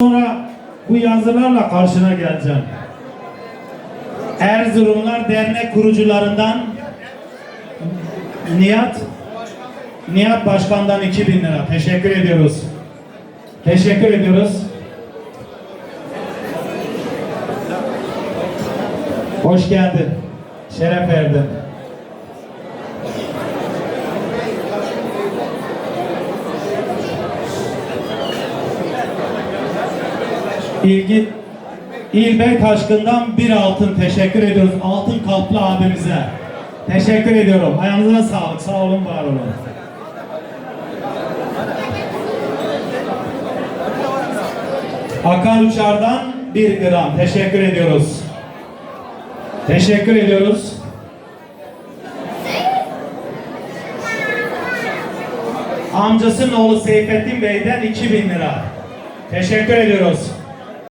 Sonra bu yazılarla karşına geleceğim. Erzurumlar Dernek kurucularından Nihat Nihat Başkan'dan 2000 lira. Teşekkür ediyoruz. Teşekkür ediyoruz. Hoş geldin. Şeref verdin. İlgi İlbey Taşkın'dan bir altın teşekkür ediyoruz. Altın kalpli abimize. Teşekkür ediyorum. Ayağınıza sağlık. Sağ olun, var olun. Akan Uçar'dan bir gram. Teşekkür ediyoruz. Teşekkür ediyoruz. Amcasının oğlu Seyfettin Bey'den 2000 lira. Teşekkür ediyoruz.